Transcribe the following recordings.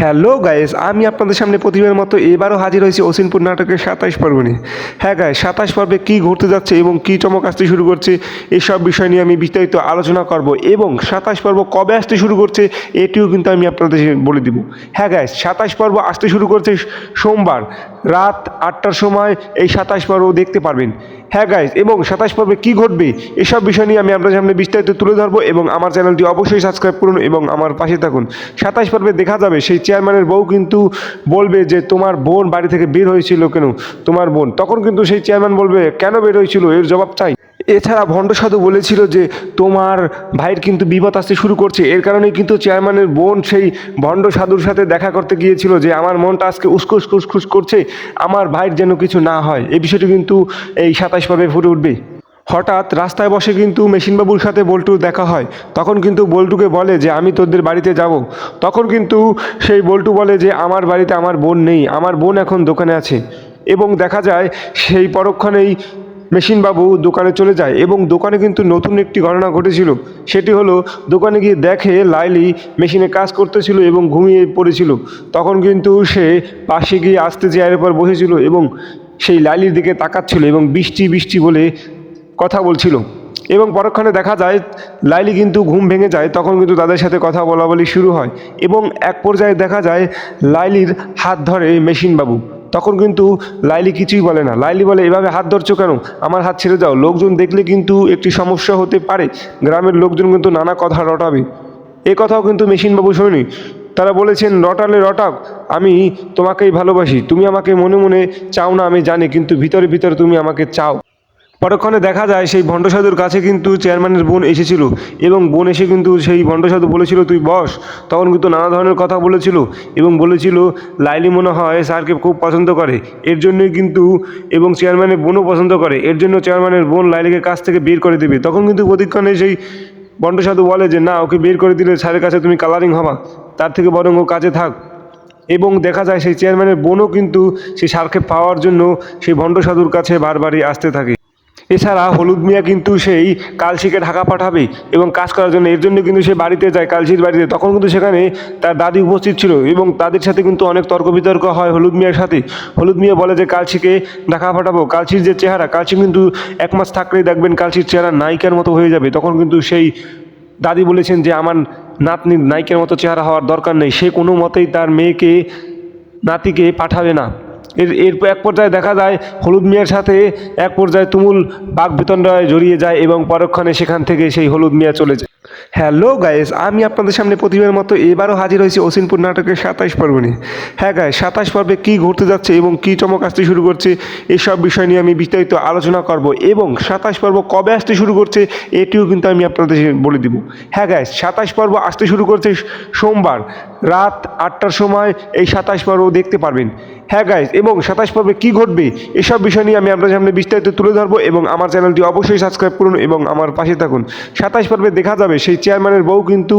Hello guys, আমি আপনাদের সামনে প্রতিবার মতো এবারও হাজির হয়েছি অসিনপুর নাটকের সাতাশ পর্ব নিয়ে হ্যাঁ গাইস সাতাশ পর্বে কী ঘটতে যাচ্ছে এবং কী চমক আসতে শুরু করছে, এসব বিষয় নিয়ে আমি বিস্তারিত আলোচনা করব এবং সাতাশ পর্ব কবে আসতে শুরু করছে, এটিও কিন্তু আমি আপনাদের বলে দিব। হ্যাঁ গাইস সাতাশ পর্ব আসতে শুরু করছে সোমবার, রাত আটটার সময়, এই সাতাশ পর্ব দেখতে পারবেন। হ্যাঁ গাইজ এবং সাতাশ পর্বে কী ঘটবে, এসব বিষয় নিয়ে আমি আপনার সামনে বিস্তারিত তুলে ধরবো এবং আমার চ্যানেলটি অবশ্যই সাবস্ক্রাইব করুন এবং আমার পাশে থাকুন। সাতাশ পর্বে দেখা যাবে, সেই চেয়ারম্যানের বউ কিন্তু বলবে যে, তোমার বোন বাড়ি থেকে বের হয়েছিল কেন? তোমার বোন। তখন কিন্তু সেই চেয়ারম্যান বলবে, কেন বের হয়েছিল? এর জবাব চাই। এছাড়া ভণ্ড সাধু বলেছিল যে তোমার ভাইয়ের কিন্তু বিপদ আসতে শুরু করছে। এর কারণেই কিন্তু চেয়ারম্যানের বোন সেই ভণ্ড সাধুর সাথে দেখা করতে গিয়েছিল যে আমার মনটা আজকে উসকুস খুসখুস করছে, আমার ভাইয়ের যেন কিছু না হয়। এই বিষয়টি কিন্তু এই সাতাশ ফুটে উঠবে। হঠাৎ রাস্তায় বসে কিন্তু মেশিনবাবুর সাথে বল্টুর দেখা হয়। তখন কিন্তু বল্টুকে বলে যে, আমি তোদের বাড়িতে যাব। তখন কিন্তু সেই বল্টু বলে যে, আমার বাড়িতে আমার বোন নেই। আমার বোন এখন দোকানে আছে। এবং দেখা যায় সেই পরক্ষণেই মেশিনবাবু দোকানে চলে যায় এবং দোকানে কিন্তু নতুন একটি ঘটনা ঘটেছিল। সেটি হলো, দোকানে গিয়ে দেখে লাইলি মেশিনে কাজ করতেছিল এবং ঘুমিয়ে পড়েছিল। তখন কিন্তু সে পাশে গিয়ে আসতে চেয়ারের পর বসেছিল এবং সেই লাইলির দিকে তাকাচ্ছিল এবং বৃষ্টি বৃষ্টি বলে কথা বলছিল। এবং পরক্ষণে দেখা যায়, লাইলি কিন্তু ঘুম ভেঙে যায়, তখন কিন্তু তাদের সাথে কথা বলা বলি শুরু হয়। এবং এক পর্যায়ে দেখা যায়, লাইলির হাত ধরে মেশিনবাবু। তখন কিন্তু লাইলি কিছুই বলে না। লাইলি বলে এভাবে হাত ধরছো কেন? আমার হাত ছেড়ে যাও লোকজন দেখলে কিন্তু একটি সমস্যা হতে পারে। গ্রামের লোকজন কিন্তু নানা কথা রটাবে। এ কথাও কিন্তু মেশিনবাবু শোনি তারা বলেছেন, রটালে রটাক আমি তোমাকেই ভালোবাসি। তুমি আমাকে মনে মনে চাও না, আমি জানি, কিন্তু ভিতরে ভিতরে তুমি আমাকে চাও। পরক্ষণে দেখা যায় সেই ভণ্ডসাধুর কাছে কিন্তু চেয়ারম্যানের বোন এসেছিল এবং বোন এসে কিন্তু সেই ভণ্ডসাধু বলেছিল, তুই বস। তখন কিন্তু নানা ধরনের কথা বলেছিল এবং বলেছিল, লাইলি মনে হয় স্যারকে খুব পছন্দ করে। এর জন্যই কিন্তু এবং চেয়ারম্যানের বোনও পছন্দ করে। এর জন্য চেয়ারম্যানের বোন লাইলিকে কাছ থেকে বের করে দেবে। তখন কিন্তু প্রতিক্ষণে সেই ভণ্ডসাধু বলে যে, না, ওকে বের করে দিলে স্যারের কাছে তুমি কালারিং হবা। তার থেকে বরং ও কাজে থাক। এবং দেখা যায় সেই চেয়ারম্যানের বোনও কিন্তু সেই সারকে পাওয়ার জন্য সেই ভণ্ড সাধুর কাছে বারবারই আসতে থাকে। এছাড়া হলুদ মিয়া কিন্তু সেই কালশিকে ঢাকা পাঠাবে এবং কাজ করার জন্য, এর জন্য কিন্তু সে বাড়িতে যায়, কালশির বাড়িতে। তখন কিন্তু সেখানে তার দাদি উপস্থিত ছিল এবং তাদের সাথে কিন্তু অনেক তর্ক বিতর্ক হয় হলুদ মিয়ার সাথে। হলুদ মিয়া বলে যে, কালশিকে ঢাকা পাঠাবো। কালশির যে চেহারা, কালশি কিন্তু এক মাস থাকলেই দেখবেন কালশির চেহারা নায়িকার মতো হয়ে যাবে। তখন কিন্তু সেই দাদি বলেছেন যে, আমার নাতনির নায়িকার মতো চেহারা হওয়ার দরকার নেই। সে কোনো মতেই তার মেয়েকে, নাতিকে পাঠাবে না। এর এর এক পর্যায়ে দেখা যায় হলুদ মিয়ার সাথে, এক পর্যায়ে তুমুল বাঘ বিতণ্ডায় জড়িয়ে যায় এবং পরক্ষণে সেখান থেকে সেই হলুদ মিয়া চলে যায়। হ্যালো গাইস আমি আপনাদের সামনে প্রতিবার মতো এবারও হাজির হয়েছি অসিনপুর নাটকের সাতাশ পর্ব নিয়ে হ্যাঁ গাইস সাতাশ পর্বে কী ঘটতে যাচ্ছে এবং কী চমক আসতে শুরু করছে, এসব বিষয় নিয়ে আমি বিস্তারিত আলোচনা করব এবং সাতাশ পর্ব কবে আসতে শুরু করছে, এটিও কিন্তু আমি আপনাদের বলে দিব। হ্যাঁ গাইস সাতাশ পর্ব আসতে শুরু করছে সোমবার রাত আটটার সময়। এই সাতাশ পর্ব দেখতে পারবেন। হ্যাঁ গাইস এবং সাতাশ পর্বে কী ঘটবে, এসব বিষয় নিয়ে আমি আপনাদের সামনে বিস্তারিত তুলে ধরবো এবং আমার চ্যানেলটি অবশ্যই সাবস্ক্রাইব করুন এবং আমার পাশে থাকুন। সাতাশ পর্বে দেখা যাবে সেই চেয়ারম্যানের বউ কিন্তু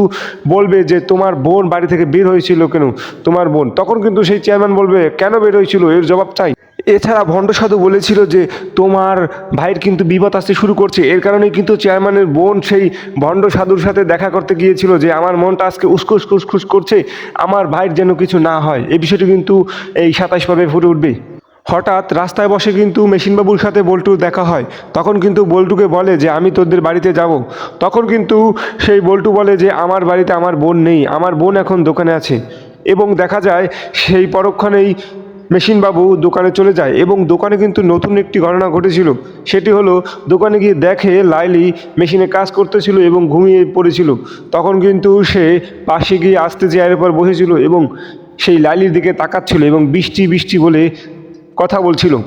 বলবে যে তোমার বোন বাড়ি থেকে বের হয়েছিল কেন? তোমার বোন। তখন কিন্তু সেই চেয়ারম্যান বলবে, কেন বের হয়েছিল? এর জবাব চাই। এছাড়া ভণ্ড সাধু বলেছিল যে তোমার ভাইয়ের কিন্তু বিপদ আসতে শুরু করছে। এর কারণেই কিন্তু চেয়ারম্যানের বোন সেই ভণ্ড সাধুর সাথে দেখা করতে গিয়েছিল যে আমার মনটা আজকে উসকুস খুসখুস করছে, আমার ভাইয়ের যেন কিছু না হয়। এই বিষয়টি কিন্তু এই সাতাশ ফুটে উঠবে হঠাৎ রাস্তায় বসে কিন্তু মেশিনবাবুর সাথে বল্টুর দেখা হয়। তখন কিন্তু বল্টুকে বলে যে, আমি তোদের বাড়িতে যাব। তখন কিন্তু সেই বল্টু বলে যে, আমার বাড়িতে আমার বোন নেই, আমার বোন এখন দোকানে আছে। এবং দেখা যায় সেই পরক্ষণেই মেশিনবাবু দোকানে চলে যায় এবং দোকানে কিন্তু নতুন একটি ঘটনা ঘটেছিল। সেটি হলো, দোকানে গিয়ে দেখে লাইলি মেশিনে কাজ করতেছিল এবং ঘুমিয়ে পড়েছিল। তখন কিন্তু সে পাশে গিয়ে আসতে চেয়ারের পর বসেছিল এবং সেই লাইলির দিকে তাকাচ্ছিল এবং বৃষ্টি বৃষ্টি বলে কথা বলছিল।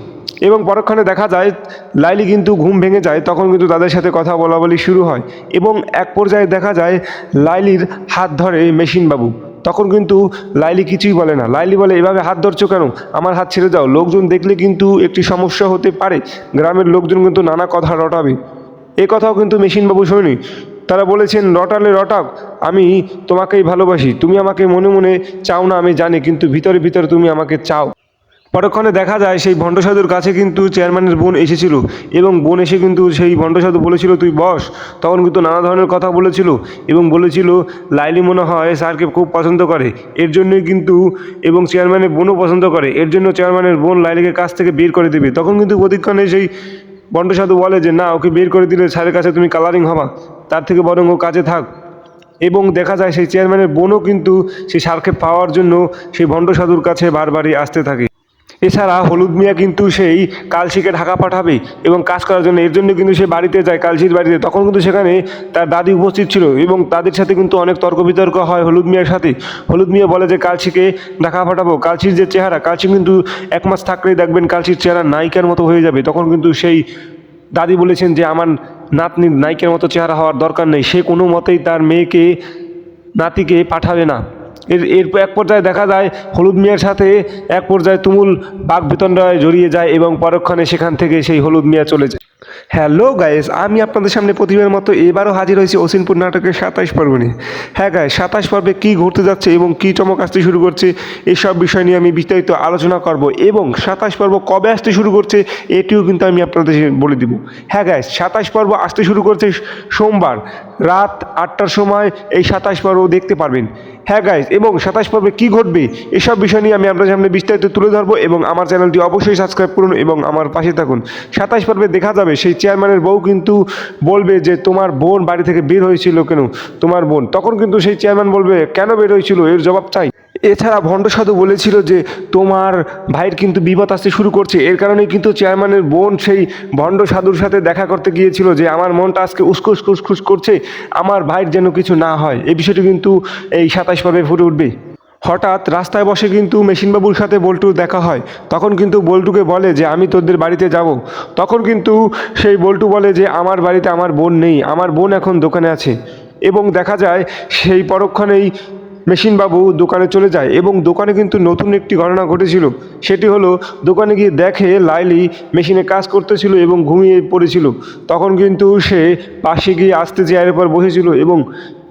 এবং পরক্ষণে দেখা যায়, লাইলি কিন্তু ঘুম ভেঙে যায়, তখন কিন্তু তাদের সাথে কথা বলা বলি শুরু হয়। এবং এক পর্যায়ে দেখা যায়, লাইলির হাত ধরে মেশিনবাবু। তখন কিন্তু লাইলি কিছুই বলে না। লাইলি বলে, এভাবে হাত ধরছো কেন? আমার হাত ছেড়ে দাও। লোকজন দেখলে কিন্তু একটি সমস্যা হতে পারে। গ্রামের লোকজন কিন্তু নানা কথা রটাবে। এ কথাও কিন্তু মেশিনবাবু শোনেনি। তারা বলেছেন, রটালে রটাক আমি তোমাকেই ভালোবাসি। তুমি আমাকে মনে মনে চাও না, আমি জানি। কিন্তু ভিতরে ভিতরে তুমি আমাকে চাও। পরক্ষণে দেখা যায় সেই ভণ্ড সাধুর কাছে কিন্তু চেয়ারম্যানের বোন এসেছিল এবং বোন এসে কিন্তু সেই ভণ্ড সাধু বলেছিল, তুই বস। তখন কিন্তু নানা ধরনের কথা বলেছিল এবং বলেছিল লাইলি মনে হয়, স্যারকে খুব পছন্দ করে। এর জন্যই কিন্তু, এবং চেয়ারম্যানের বোনও পছন্দ করে। এর জন্য চেয়ারম্যানের বোন লাইলিকে কাছ থেকে বের করে দেবে। তখন কিন্তু প্রতিক্ষণে সেই ভণ্ড সাধু বলে যে, না, ওকে বের করে দিলে স্যারের কাছে তুমি কালারিং হবা। তার থেকে বরং ও কাজে থাক। এবং দেখা যায় সেই চেয়ারম্যানের বোনও কিন্তু সেই সারকে পাওয়ার জন্য সেই ভণ্ড সাধুর কাছে বারবারই আসতে থাকে। এছাড়া হলুদ মিয়া কিন্তু সেই কালশিকে ঢাকা পাঠাবে এবং কাজ করার জন্য, এর জন্য কিন্তু সে বাড়িতে যায়, কালশির বাড়িতে তখন কিন্তু সেখানে তার দাদি উপস্থিত ছিল এবং তাদের সাথে কিন্তু অনেক তর্ক বিতর্ক হয় হলুদ মিয়ার সাথে। হলুদ মিয়া বলে যে, কালশিকে ঢাকা পাঠাবো। কালশির যে চেহারা, কালশি কিন্তু এক মাস থাকলেই দেখবেন কালশির চেহারা নায়িকার মতো হয়ে যাবে। তখন কিন্তু সেই দাদি বলেছেন যে, আমার নাতনির নায়িকার মতো চেহারা হওয়ার দরকার নেই। সে কোনো মতেই তার মেয়েকে, নাতিকে পাঠাবে না। এর এরপর এক পর্যায়ে দেখা যায় হলুদ মিয়ার সাথে, এক পর্যায়ে তুমুল বাঘ জড়িয়ে যায় এবং পরক্ষণে সেখান থেকে সেই হলুদ মিয়া চলে যায়। হ্যালো গাইস, আমি আপনাদের সামনে প্রতিবার মতো এবারও হাজির হয়েছি অসিনপুর নাটকের সাতাশ পর্ব নিয়ে হ্যাঁ গাইস সাতাশ পর্বে কী ঘটতে যাচ্ছে এবং কী চমক আসতে শুরু করছে, এসব বিষয় নিয়ে আমি বিস্তারিত আলোচনা করব এবং সাতাশ পর্ব কবে আসতে শুরু করছে এটিও কিন্তু আমি আপনাদের বলে দিব। হ্যাঁ গাইস সাতাশ পর্ব আসতে শুরু করছে সোমবার, রাত আটটার সময় এই সাতাশ পর্ব দেখতে পারবেন। হ্যাঁ গাইজ এবং সাতাশ পর্বে কী ঘটবে, এসব বিষয় নিয়ে আমি আপনার সামনে বিস্তারিত তুলে ধরবো এবং আমার চ্যানেলটি অবশ্যই সাবস্ক্রাইব করুন এবং আমার পাশে থাকুন। সাতাশ পর্বে দেখা যাবে, সেই চেয়ারম্যানের বউ কিন্তু বলবে যে, তোমার বোন বাড়ি থেকে বের হয়েছিল কেন? তোমার বোন। তখন কিন্তু সেই চেয়ারম্যান বলবে, কেন বের হয়েছিল? এর জবাব চাই। এছাড়া ভণ্ড সাধু বলেছিল যে তোমার ভাইয়ের কিন্তু বিপদ আসতে শুরু করছে। এর কারণে কিন্তু চেয়ারম্যানের বোন সেই ভণ্ড সাধুর সাথে দেখা করতে গিয়েছিল যে আমার মনটা আজকে উসকুস খুসখুস করছে, আমার ভাইয়ের যেন কিছু না হয়। এই বিষয়টি কিন্তু এই সাতাশ পর্বে ফুটে উঠবে। হঠাৎ রাস্তায় বসে কিন্তু মেশিনবাবুর সাথে বল্টুর দেখা হয়। তখন কিন্তু বল্টুকে বলে যে, আমি তোদের বাড়িতে যাব। তখন কিন্তু সেই বল্টু বলে যে, আমার বাড়িতে আমার বোন নেই। আমার বোন এখন দোকানে আছে। এবং দেখা যায় সেই পরক্ষণেই মেশিনবাবু দোকানে চলে যায় এবং দোকানে কিন্তু নতুন একটি ঘটনা ঘটেছিল। সেটি হলো, দোকানে গিয়ে দেখে লাইলি মেশিনে কাজ করতেছিল এবং ঘুমিয়ে পড়েছিল। তখন কিন্তু সে পাশে গিয়ে আসতে চেয়ারের পর বসেছিল এবং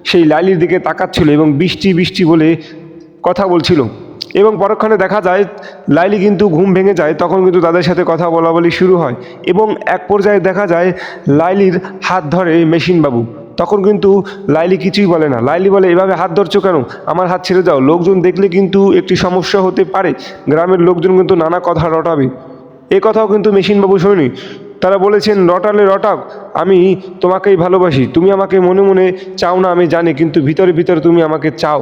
সেই লাইলির দিকে তাকাচ্ছিল এবং বৃষ্টি বৃষ্টি বলে কথা বলছিল। এবং পরক্ষণে দেখা যায়, লাইলি কিন্তু ঘুম ভেঙে যায়, তখন কিন্তু তাদের সাথে কথা বলা বলি শুরু হয় এবং এক পর্যায়ে দেখা যায়, লাইলির হাত ধরে মেশিনবাবু। তখন কিন্তু লাইলি কিছুই বলে না। লাইলি বলে, এভাবে হাত ধরছো কেন? আমার হাত ছেড়ে দাও। লোকজন দেখলে কিন্তু একটি সমস্যা হতে পারে। গ্রামের লোকজন কিন্তু নানা কথা রটাবে। এ কথাও কিন্তু মেশিনবাবু শোনেনি। তারা বলেছেন, রটালে রটাক আমি তোমাকেই ভালোবাসি। তুমি আমাকে মনে মনে চাও না, আমি জানি, কিন্তু ভিতরে ভিতরে তুমি আমাকে চাও।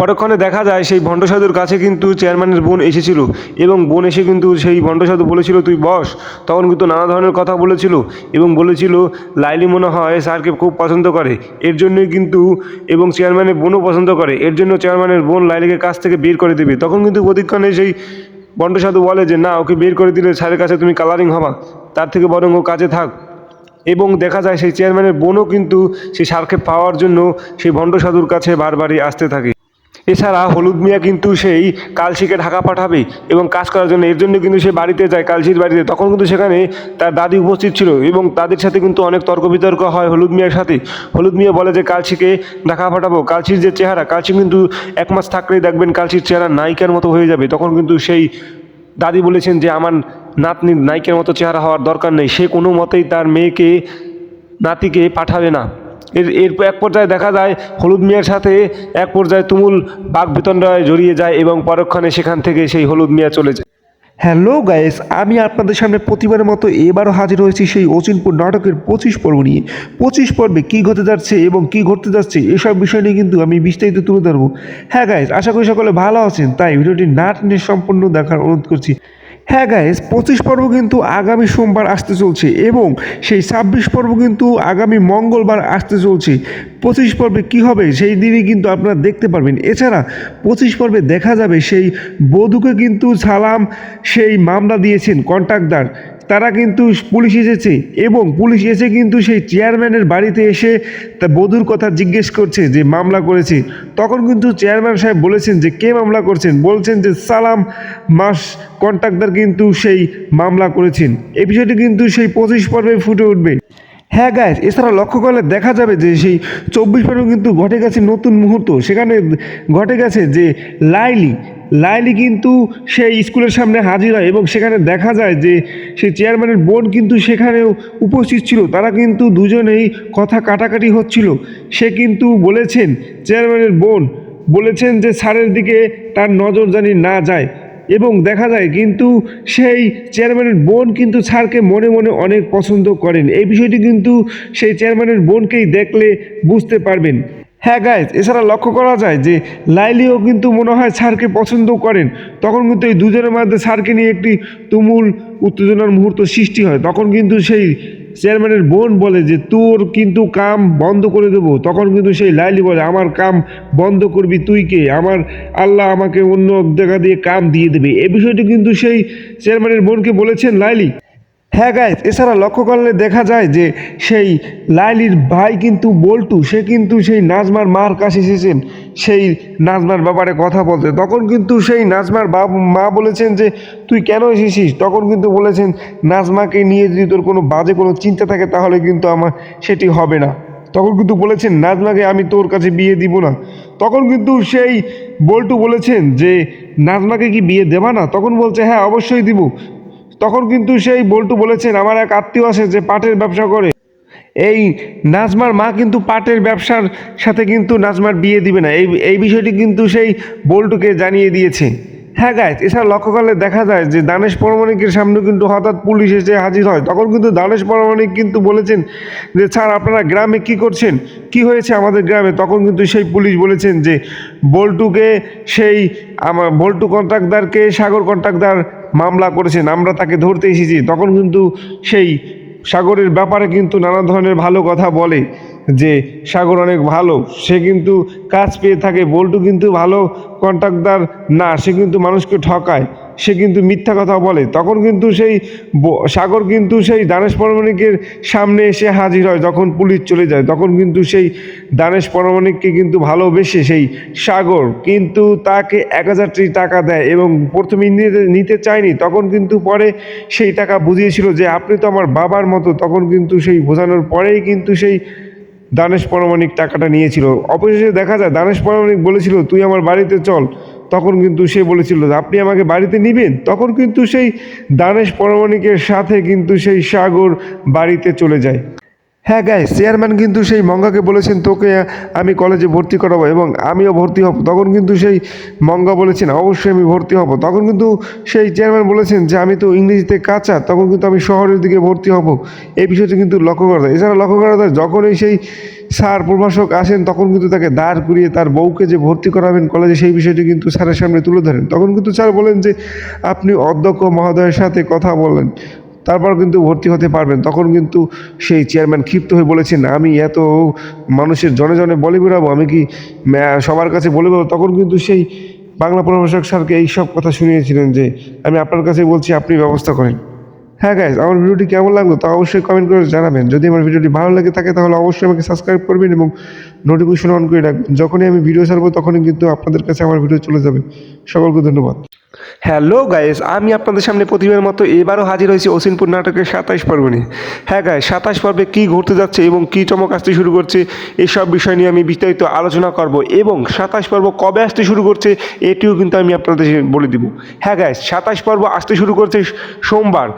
পরক্ষণে দেখা যায় সেই ভণ্ড সাধুর কাছে কিন্তু চেয়ারম্যানের বোন এসেছিল এবং বোন এসে কিন্তু সেই ভণ্ড সাধু বলেছিল, তুই বস। তখন কিন্তু নানা ধরনের কথা বলেছিল এবং বলেছিল, লাইলি মনে হয় স্যারকে খুব পছন্দ করে। এর জন্যই কিন্তু, এবং চেয়ারম্যানের বোনও পছন্দ করে। এর জন্য চেয়ারম্যানের বোন লাইলিকে কাছ থেকে বের করে দেবে। তখন কিন্তু প্রতিক্ষণে সেই ভণ্ড সাধু বলে যে, না, ওকে বের করে দিলে স্যারের কাছে তুমি কালারিং হবা। তার থেকে বরং ও কাজে থাক। এবং দেখা যায় সেই চেয়ারম্যানের বোনও কিন্তু সেই সারকে পাওয়ার জন্য সেই ভণ্ড সাধুর কাছে বারবারই আসতে থাকে। এছাড়া হলুদ মিয়া কিন্তু সেই কালশিকে ঢাকা পাঠাবে এবং কাজ করার জন্য, এর জন্য কিন্তু সে বাড়িতে যায়, কালশির বাড়িতে। তখন কিন্তু সেখানে তার দাদি উপস্থিত ছিল এবং তাদের সাথে কিন্তু অনেক তর্ক বিতর্ক হয় হলুদ মিয়ার সাথে। হলুদ মিয়া বলে যে, কালশিকে ঢাকা পাঠাবো। কালশির যে চেহারা, কালশি কিন্তু এক মাস থাকলেই দেখবেন কালশির চেহারা নায়িকার মতো হয়ে যাবে। তখন কিন্তু সেই দাদি বলেছেন যে, আমার নাতনির নায়িকার মতো চেহারা হওয়ার দরকার নেই। সে কোনো মতেই তার মেয়েকে, নাতিকে পাঠাবে না। এর এরপর এক পর্যায়ে দেখা যায় হলুদ মিয়ার সাথে, এক পর্যায়ে তুমুল বাঘ বিতণ্ডায় জড়িয়ে যায় এবং পরক্ষণে সেখান থেকে সেই হলুদ মিয়া চলে যায়। হ্যালো গাইস, আমি আপনাদের সামনে প্রতিবারের মতো এবারও হাজির হয়েছি সেই অচিনপুর নাটকের পঁচিশ পর্ব নিয়ে। পঁচিশ পর্বে কী ঘটে যাচ্ছে এবং কী ঘটতে যাচ্ছে, এসব বিষয় নিয়ে কিন্তু আমি বিস্তারিত তুলে ধরবো। হ্যাঁ গাইস, আশা করি সকলে ভালো আছেন, তাই ভিডিওটি না টেনে সম্পূর্ণ দেখার অনুরোধ করছি। হ্যাঁ গাইস পঁচিশ পর্ব কিন্তু আগামী সোমবার আসতে চলছে এবং সেই ছাব্বিশ পর্ব কিন্তু আগামী মঙ্গলবার আসতে চলছে। পঁচিশ পর্বে কি হবে সেই দিনই কিন্তু আপনারা দেখতে পারবেন। এছাড়া পঁচিশ পর্বে দেখা যাবে সেই বধূকে কিন্তু সালাম, সেই মামলা দিয়েছেন কন্ট্রাক্টদার। তারা কিন্তু পুলিশ এসেছে এবং পুলিশ এসে কিন্তু সেই চেয়ারম্যানের বাড়িতে এসে তা বধূর কথা জিজ্ঞেস করছে, যে মামলা করেছে। তখন কিন্তু চেয়ারম্যান সাহেব বলেছেন যে, কে মামলা করছেন? বলছেন যে, সালাম মাস কন্ট্রাক্টর কিন্তু সেই মামলা করেছেন। এই বিষয়টি কিন্তু সেই পঁচিশ পর্বে ফুটে উঠবে। হ্যাঁ গাইজ এছাড়া লক্ষ্য করলে দেখা যাবে যে, সেই চব্বিশ পরেও কিন্তু ঘটে গেছে নতুন মুহূর্ত। সেখানে ঘটে গেছে যে, লাইলি লাইলি কিন্তু সেই স্কুলের সামনে হাজির হয় এবং সেখানে দেখা যায় যে সেই চেয়ারম্যানের বোন কিন্তু সেখানেও উপস্থিত ছিল। তারা কিন্তু দুজনেই কথা কাটাকাটি হচ্ছিল। সে কিন্তু বলেছেন, চেয়ারম্যানের বোন বলেছেন যে স্যারের দিকে তার নজর জানি না যায় এবং দেখা যায় কিন্তু সেই চেয়ারম্যানের বোন কিন্তু স্যারকে মনে মনে অনেক পছন্দ করেন। এই বিষয়টি কিন্তু সেই চেয়ারম্যানের বোনকেই দেখলে বুঝতে পারবেন। হ্যাঁ গাইজ এছাড়া লক্ষ্য করা যায় যে লাইলিও কিন্তু মনে হয় স্যারকে পছন্দ করেন। তখন কিন্তু এই দুজনের মধ্যে স্যারকে নিয়ে একটি তুমুল উত্তেজনার মুহূর্ত সৃষ্টি হয়। তখন কিন্তু সেই চেয়ারম্যানের বোন বলে যে, তোর কিন্তু কাম বন্ধ করে দেবো। তখন কিন্তু সেই লাইলি বলে, আমার কাম বন্ধ করবি তুই কে? আমার আল্লাহ আমাকে অন্য জায়গা দিয়ে কাম দিয়ে দেবে। এ বিষয়টি কিন্তু সেই চেয়ারম্যানের বোনকে বলেছেন লাইলি। হ্যাঁ গাইজ এছাড়া লক্ষ্য করলে দেখা যায় যে সেই লাইলির ভাই কিন্তু বল্টু, সে কিন্তু সেই নাজমার মার কাছে এসেছেন। সেই নাজমার ব্যাপারে কথা বলতে। তখন কিন্তু সেই নাজমার বাব মা বলেছেন যে, তুই কেন এসেছিস? তখন কিন্তু বলেছেন, নাজমাকে নিয়ে যদি তোর কোনো বাজে কোনো চিন্তা থাকে, তাহলে কিন্তু আমার সেটি হবে না। তখন কিন্তু বলেছেন, নাজমাকে আমি তোর কাছে বিয়ে দিব না। তখন কিন্তু সেই বল্টু বলেছেন যে, নাজমাকে কি বিয়ে দেবা না? তখন বলছে হ্যাঁ অবশ্যই দিব। তখন কিন্তু সেই বল্টু বলেছেন, আমার এক আত্মীয় আছে যে পাটের ব্যবসা করে। এই নাজমার মা কিন্তু পাটের ব্যবসার সাথে কিন্তু নাজমার বিয়ে দিবে না। এই এই বিষয়টি কিন্তু সেই বল্টুকে জানিয়ে দিয়েছে। হ্যাঁ গাইজ এছাড়া লক্ষ্য করলে দেখা যায় যে দানেশ পরমাণিকের সামনে কিন্তু হঠাৎ পুলিশ এসে হাজির হয়। তখন কিন্তু দানেশ পরমাণিক কিন্তু বলেছেন যে, স্যার, আপনারা গ্রামে কি করছেন? কি হয়েছে আমাদের গ্রামে? তখন কিন্তু সেই পুলিশ বলেছেন যে, বল্টুকে সেই আমার বল্টু কন্ট্রাক্টদারকে সাগর কন্ট্রাক্টদার মামলা করেছেন, আমরা তাকে ধরতে এসেছি। তখন কিন্তু সেই সাগরের ব্যাপারে কিন্তু নানা ধরনের ভালো কথা বলে। যে সাগর অনেক ভালো, সে কিন্তু কাজ পেয়ে থাকে। বল্টু কিন্তু ভালো কন্ট্রাক্টদার না, সে কিন্তু মানুষকে ঠকায়। সে কিন্তু মিথ্যা কথা বলে। তখন কিন্তু সেই সাগর কিন্তু সেই দানেশ পরমাণিকের সামনে এসে হাজির হয় যখন পুলিশ চলে যায়। তখন কিন্তু সেই দানেশ পরমাণিককে কিন্তু ভালোবেসে সেই সাগর কিন্তু তাকে এক হাজারটি টাকা দেয় এবং প্রথমে নিতে নিতে চায়নি। তখন কিন্তু পরে সেই টাকা বুঝিয়েছিল যে, আপনি তো আমার বাবার মতো। তখন কিন্তু সেই বোঝানোর পরেই কিন্তু সেই দানেশ পরমাণিক টাকাটা নিয়েছিল। অবশেষে দেখা যায়, দানেশ পরমাণিক বলেছিল, তুই আমার বাড়িতে চল। তখন কিন্তু সে বলেছিল, আপনি আমাকে বাড়িতে নিবেন? তখন কিন্তু সেই দানেশ পরমাণিকের সাথে কিন্তু সেই সাগর বাড়িতে চলে যায়। হ্যাঁ গাই চেয়ারম্যান কিন্তু সেই মঙ্গাকে বলেছেন, তোকে আমি কলেজে ভর্তি করাবো এবং আমিও ভর্তি হব। তখন কিন্তু সেই মঙ্গা বলেছেন, অবশ্যই আমি ভর্তি হব। তখন কিন্তু সেই চেয়ারম্যান বলেছেন যে, আমি তো ইংরেজিতে কাঁচা, তখন কিন্তু আমি শহরের দিকে ভর্তি হব। এই বিষয়টি কিন্তু লক্ষ্য করা যায়। এছাড়া লক্ষ্য করা যায়, যখনই সেই স্যার, প্রভাষক আসেন, তখন কিন্তু তাকে দাঁড় করিয়ে তার বউকে যে ভর্তি করাবেন কলেজে সেই বিষয়টি কিন্তু স্যারের সামনে তুলে ধরেন। তখন কিন্তু স্যার বলেন যে, আপনি অধ্যক্ষ মহোদয়ের সাথে কথা বলেন। তারপর কিন্তু ভর্তি হতে পারবেন। তখন কিন্তু সেই চেয়ারম্যান ক্ষিপ্ত হয়ে বলেছেন, আমি এত মানুষের জনে জনে বলে বেরাবো আমি কি সবার কাছে বলে বেরাবো তখন কিন্তু সেই বাংলা প্রভাষক স্যারকে এই সব কথা শুনিয়েছিলেন যে, আমি আপনার কাছে বলছি, আপনি ব্যবস্থা করেন। হ্যাঁ গাইজ আমার ভিডিওটি কেমন লাগল তা অবশ্যই কমেন্ট করে জানাবেন। যদি আমার ভিডিওটি ভালো লাগে থাকে, তাহলে অবশ্যই আমাকে সাবস্ক্রাইব করবেন এবং নোটিফিকেশন অন করে রাখবেন। যখনই আমি ভিডিও ছাড়বো, তখনই কিন্তু আপনাদের কাছে আমার ভিডিও চলে যাবে। সকলকে ধন্যবাদ। হ্যালো গাইস আমি আপনাদের সামনে প্রতিবার মতো এবারও হাজির হয়েছি অসিনপুর নাটকের সাতাশ পর্ব নিয়ে হ্যাঁ গাইস সাতাশ পর্বে কী ঘটতে যাচ্ছে এবং কী চমক আসতে শুরু করছে, এসব বিষয় নিয়ে আমি বিস্তারিত আলোচনা করব এবং সাতাশ পর্ব কবে আসতে শুরু করছে, এটিও কিন্তু আমি আপনাদের বলে দিব। হ্যাঁ গাইস সাতাশ পর্ব আসতে শুরু করছে সোমবার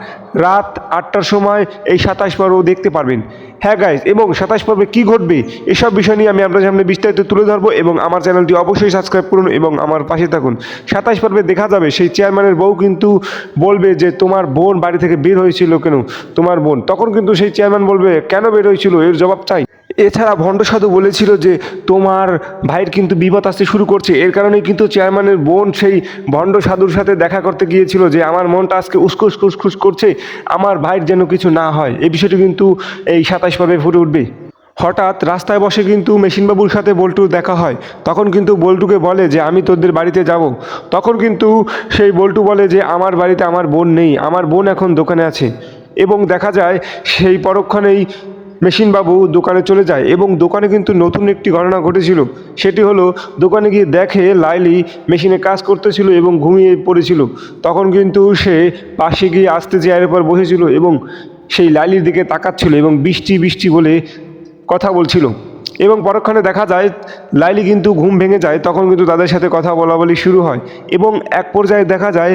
রাত আটটার সময়, এই সাতাশ পর্ব দেখতে পারবেন। হ্যাঁ গাইস এবং সাতাশ পর্বে কী ঘটবে, এসব বিষয় নিয়ে আমি আপনাদের সামনে বিস্তারিত তুলে ধরবো এবং আমার চ্যানেলটি অবশ্যই সাবস্ক্রাইব করুন এবং আমার পাশে থাকুন। সাতাশ পর্বে দেখা যাবে সেই চেয়ারম্যানের বউ কিন্তু বলবে যে, তোমার বোন বাড়ি থেকে বের হয়েছিল কেন? তোমার বোন। তখন কিন্তু সেই চেয়ারম্যান বলবে, কেন বের হয়েছিল? এর জবাব চাই। এছাড়া ভণ্ড সাধু বলেছিল যে, তোমার ভাইয়ের কিন্তু বিপদ আসতে শুরু করছে। এর কারণেই কিন্তু চেয়ারম্যানের বোন সেই ভণ্ড সাধুর সাথে দেখা করতে গিয়েছিল যে, আমার মনটা আজকে উসকুস খুসখুস করছে। আমার ভাইয়ের যেন কিছু না হয়। এই বিষয়টি কিন্তু এই সাতাশ পর্বে ফুটে উঠবে। হঠাৎ রাস্তায় বসে কিন্তু মেশিনবাবুর সাথে বল্টুর দেখা হয়। তখন কিন্তু বল্টুকে বলে যে, আমি তোদের বাড়িতে যাব। তখন কিন্তু সেই বল্টু বলে যে, আমার বাড়িতে আমার বোন নেই, আমার বোন এখন দোকানে আছে। এবং দেখা যায় সেই পরক্ষণেই মেশিনবাবু দোকানে চলে যায় এবং দোকানে কিন্তু নতুন একটি ঘটনা ঘটেছিল। সেটি হলো, দোকানে গিয়ে দেখে লাইলি মেশিনে কাজ করতেছিল এবং ঘুমিয়ে পড়েছিল। তখন কিন্তু সে পাশে গিয়ে আসতে চেয়ারের পর বসেছিল এবং সেই লাইলির দিকে তাকাচ্ছিল এবং বৃষ্টি বৃষ্টি বলে কথা বলছিল। এবং পরক্ষণে দেখা যায়, লাইলি কিন্তু ঘুম ভেঙে যায়, তখন কিন্তু তাদের সাথে কথা বলা বলি শুরু হয়। এবং এক পর্যায়ে দেখা যায়,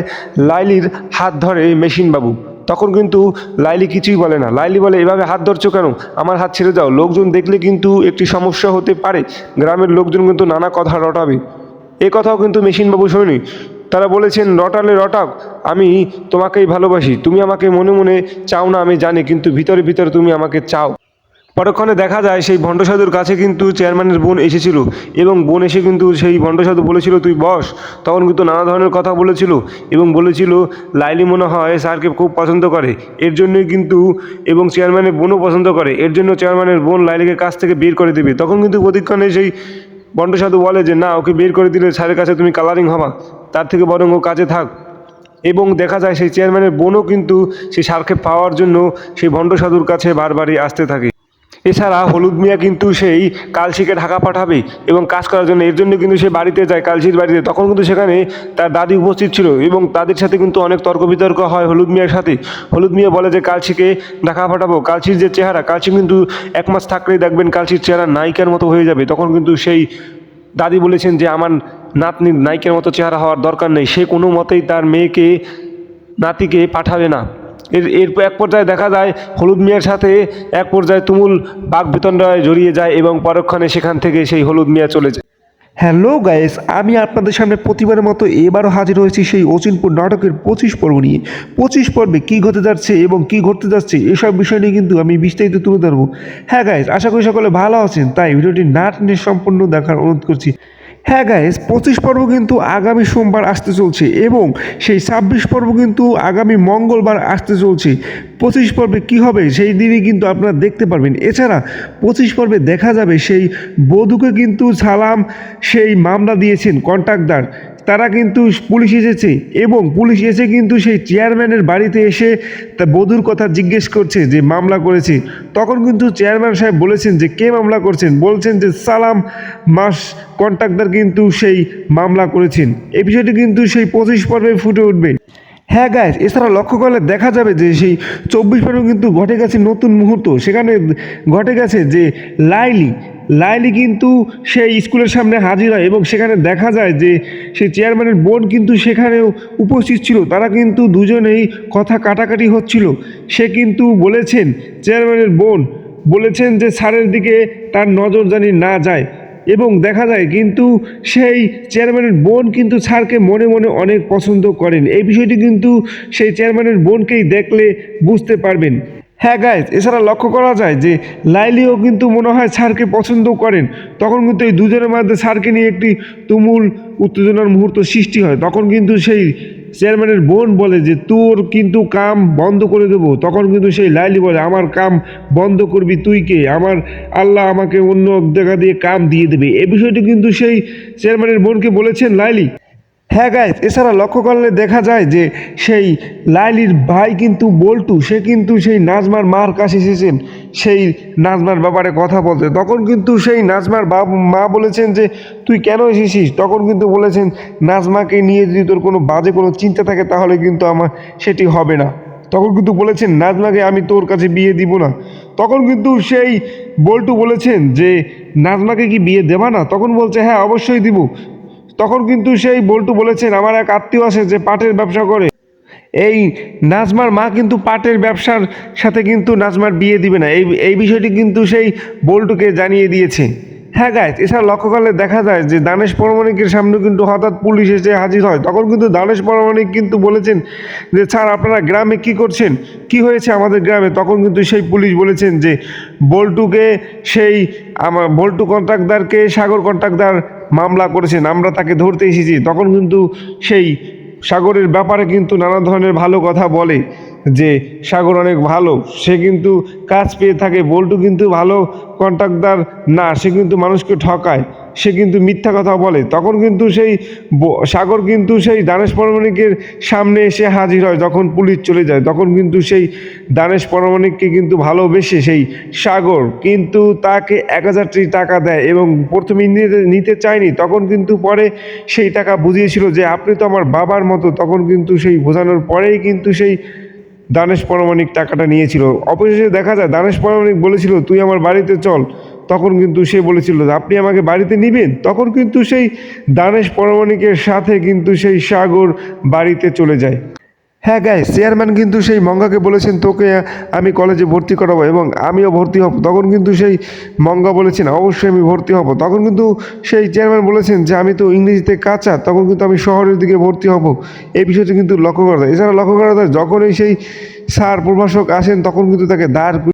লাইলির হাত ধরে মেশিনবাবু। তখন কিন্তু লাইলি কিছুই বলে না। লাইলি বলে, এভাবে হাত ধরছো কেন? আমার হাত ছেড়ে যাও। লোকজন দেখলে কিন্তু একটি সমস্যা হতে পারে। গ্রামের লোকজন কিন্তু নানা কথা রটাবে। এ কথাও কিন্তু মেশিনবাবু শোনেনি। তারা বলেছেন, রটালে রটাক আমি তোমাকেই ভালোবাসি। তুমি আমাকে মনে মনে চাও না, আমি জানি। কিন্তু ভিতরে ভিতরে তুমি আমাকে চাও। পরক্ষণে দেখা যায় সেই ভণ্ড সাধুর কাছে কিন্তু চেয়ারম্যানের বোন এসেছিল এবং বোন এসে কিন্তু সেই ভণ্ড সাধু বলেছিল, তুই বস। তখন কিন্তু নানা ধরনের কথা বলেছিল এবং বলেছিল, লাইলি মনে হয় স্যারকে খুব পছন্দ করে। এর জন্যই কিন্তু, এবং চেয়ারম্যানের বোনও পছন্দ করে। এর জন্য চেয়ারম্যানের বোন লাইলিকে কাছ থেকে বের করে দেবে। তখন কিন্তু প্রতিক্ষণে সেই বন্ড সাধু বলে যে, না, ওকে বের করে দিলে স্যারের কাছে তুমি কালারিং হবা। তার থেকে বরং ও কাজে থাক। এবং দেখা যায় সেই চেয়ারম্যানের বোনও কিন্তু সেই সারকে পাওয়ার জন্য সেই ভণ্ড সাধুর কাছে বারবারই আসতে থাকে। এছাড়া হলুদ মিয়া কিন্তু সেই কালশিকে ঢাকা পাঠাবে এবং কাজ করার জন্য, এর জন্য কিন্তু সে বাড়িতে যায়, কালশির বাড়িতে। তখন কিন্তু সেখানে তার দাদি উপস্থিত ছিল এবং তাদের সাথে কিন্তু অনেক তর্ক বিতর্ক হয় হলুদ মিয়ার সাথে। হলুদ মিয়া বলে যে, কালশিকে ঢাকা পাঠাবো। কালশির যে চেহারা, কালশি কিন্তু এক মাস থাকলেই দেখবেন কালশির চেহারা নায়িকার মতো হয়ে যাবে। তখন কিন্তু সেই দাদি বলেছেন যে, আমার নাতনির নায়িকার মতো চেহারা হওয়ার দরকার নেই। সে কোনো মতেই তার মেয়েকে, নাতিকে পাঠাবে না। এর এর এক পর্যায়ে দেখা যায় হলুদ মিয়ার সাথে, এক পর্যায়ে তুমুল বাঘ বিতণ্ডায় জড়িয়ে যায় এবং পরক্ষণে সেখান থেকে সেই হলুদ মিয়া চলে যায়। হ্যালো গাইস, আমি আপনাদের সামনে প্রতিবারের মতো এবারও হাজির হয়েছি সেই অচিনপুর নাটকের পঁচিশ পর্ব নিয়ে। পঁচিশ পর্বে কী ঘটে যাচ্ছে এবং কী ঘটতে যাচ্ছে, এসব বিষয় নিয়ে কিন্তু আমি বিস্তারিত তুলে ধরবো। হ্যাঁ গাইস, আশা করি সকলে ভালো আছেন, তাই ভিডিওটি না টেনে সম্পূর্ণ দেখার অনুরোধ করছি। হ্যাঁ গাইস পঁচিশ পর্ব কিন্তু আগামী সোমবার আসতে চলছে এবং সেই ছাব্বিশ পর্ব কিন্তু আগামী মঙ্গলবার আসতে চলছে। পঁচিশ পর্বে কি হবে সেই দিনই কিন্তু আপনারা দেখতে পারবেন। এছাড়া পঁচিশ পর্বে দেখা যাবে সেই বধুকে কিন্তু সালাম, সেই মামলা দিয়েছেন কন্ট্রাক্টদার তারা কিন্তু পুলিশ এসেছে এবং পুলিশ এসে কিন্তু সেই চেয়ারম্যানের বাড়িতে এসে তা বধূর কথা জিজ্ঞেস করছে, যে মামলা করেছে। তখন কিন্তু চেয়ারম্যান সাহেব বলেছেন যে, কে মামলা করছেন? বলছেন যে, সালাম মাস কন্ট্রাক্টদার কিন্তু সেই মামলা করেছেন। এই বিষয়টি কিন্তু সেই পঁচিশ পর্বে ফুটে উঠবে। হ্যাঁ গাইজ এছাড়া লক্ষ্য করলে দেখা যাবে যে, সেই চব্বিশ পর্বে কিন্তু ঘটে গেছে নতুন মুহূর্ত। সেখানে ঘটে গেছে যে, লাইলি লাইলি কিন্তু সেই স্কুলের সামনে হাজির হয় এবং সেখানে দেখা যায় যে সেই চেয়ারম্যানের বোন কিন্তু সেখানেও উপস্থিত ছিল। তারা কিন্তু দুজনেই কথা কাটাকাটি হচ্ছিল। সে কিন্তু বলেছেন, চেয়ারম্যানের বোন বলেছেন যে স্যারের দিকে তার নজর জানি না যায় এবং দেখা যায় কিন্তু সেই চেয়ারম্যানের বোন কিন্তু স্যারকে মনে মনে অনেক পছন্দ করেন। এই বিষয়টি কিন্তু সেই চেয়ারম্যানের বোনকেই দেখলে বুঝতে পারবেন। হ্যাঁ গাইজ এছাড়া লক্ষ্য করা যায় যে লাইলিও কিন্তু মনে হয় স্যারকে পছন্দ করেন। তখন কিন্তু এই দুজনের মধ্যে স্যারকে নিয়ে একটি তুমুল উত্তেজনার মুহূর্ত সৃষ্টি হয়। তখন কিন্তু সেই চেয়ারম্যানের বোন বলে যে, তোর কিন্তু কাম বন্ধ করে দেবো। তখন কিন্তু সেই লাইলি বলে, আমার কাম বন্ধ করবি তুই কে? আমার আল্লাহ আমাকে অন্য জায়গা দিয়ে কাম দিয়ে দেবে। এ বিষয়টি কিন্তু সেই চেয়ারম্যানের বোনকে বলেছেন লাইলি। হ্যাঁ গাইজ এছাড়া লক্ষ্য করলে দেখা যায় যে সেই লাইলির ভাই কিন্তু বল্টু, সে কিন্তু সেই নাজমার মার কাছে এসেছেন। সেই নাজমার ব্যাপারে কথা বলতে। তখন কিন্তু সেই নাজমার মা বলেছেন যে, তুই কেন এসেছিস? তখন কিন্তু বলেছেন, নাজমাকে নিয়ে যদি তোর কোনো বাজে কোনো চিন্তা থাকে, তাহলে কিন্তু আমার সেটি হবে না। তখন কিন্তু বলেছেন, নাজমাকে আমি তোর কাছে বিয়ে দিব না। তখন কিন্তু সেই বল্টু বলেছেন যে, নাজমাকে কি বিয়ে দেবা না? তখন বলছে হ্যাঁ অবশ্যই দিব। তখন কিন্তু সেই বল্টু বলেছেন, আমার এক আত্মীয় আছে যে পাটের ব্যবসা করে। এই নাজমার মা কিন্তু পাটের ব্যবসার সাথে কিন্তু নাজমার বিয়ে দিবে না। এই এই বিষয়টি কিন্তু সেই বল্টুকে জানিয়ে দিয়েছে। হ্যাঁ গাইজ এছাড়া লক্ষ্য করলে দেখা যায় যে দানেশ পরমাণিকের সামনে কিন্তু হঠাৎ পুলিশ এসে হাজির হয়। তখন কিন্তু দানেশ পরমাণিক কিন্তু বলেছেন যে, স্যার, আপনারা গ্রামে কি করছেন? কি হয়েছে আমাদের গ্রামে? তখন কিন্তু সেই পুলিশ বলেছেন যে, বল্টুকে সেই আমার বল্টু কন্ট্রাক্টদারকে সাগর কন্ট্রাক্টদার মামলা করেছেন, আমরা তাকে ধরতে এসেছি। তখন কিন্তু সেই সাগরের ব্যাপারে কিন্তু নানা ধরনের ভালো কথা বলে। যে সাগর অনেক ভালো, সে কিন্তু কাজ পেয়ে থাকে। বল্টু কিন্তু ভালো কন্ট্রাক্টদার না, সে কিন্তু মানুষকে ঠকায়। সে কিন্তু মিথ্যা কথা বলে। তখন কিন্তু সেই সাগর কিন্তু সেই দানেশ পরমাণিকের সামনে এসে হাজির হয় যখন পুলিশ চলে যায়। তখন কিন্তু সেই দানেশ পরমাণিককে কিন্তু ভালোবেসে সেই সাগর কিন্তু তাকে এক হাজারটি টাকা দেয় এবং প্রথমে নিতে নিতে চায়নি। তখন কিন্তু পরে সেই টাকা বুঝিয়েছিল যে, আপনি তো আমার বাবার মতো। তখন কিন্তু সেই বোঝানোর পরেই কিন্তু সেই দানেশ পরমাণিক টাকাটা নিয়েছিল। অবশেষে দেখা যায়, দানেশ পরমাণিক বলেছিল, তুই আমার বাড়িতে চল। তখন কিন্তু সে বলেছিল, আপনি আমাকে বাড়িতে নিবেন? তখন কিন্তু সেই দানেশ পরমাণিকের সাথে কিন্তু সেই সাগর বাড়িতে চলে যায়। হ্যাঁ গাই চেয়ারম্যান কিন্তু সেই মঙ্গাকে বলেছেন, তোকে আমি কলেজে ভর্তি করাবো এবং আমিও ভর্তি হব। তখন কিন্তু সেই মঙ্গা বলেছেন, অবশ্যই আমি ভর্তি হব। তখন কিন্তু সেই চেয়ারম্যান বলেছেন যে, আমি তো ইংরেজিতে কাঁচা, তখন কিন্তু আমি শহরের দিকে ভর্তি হব। এই বিষয়টি কিন্তু লক্ষ্য করা যায়। এছাড়া লক্ষ্য করা যায়, যখনই সেই স্যার প্রভাষক আসেন, তখন কিন্তু তাকে দাঁড়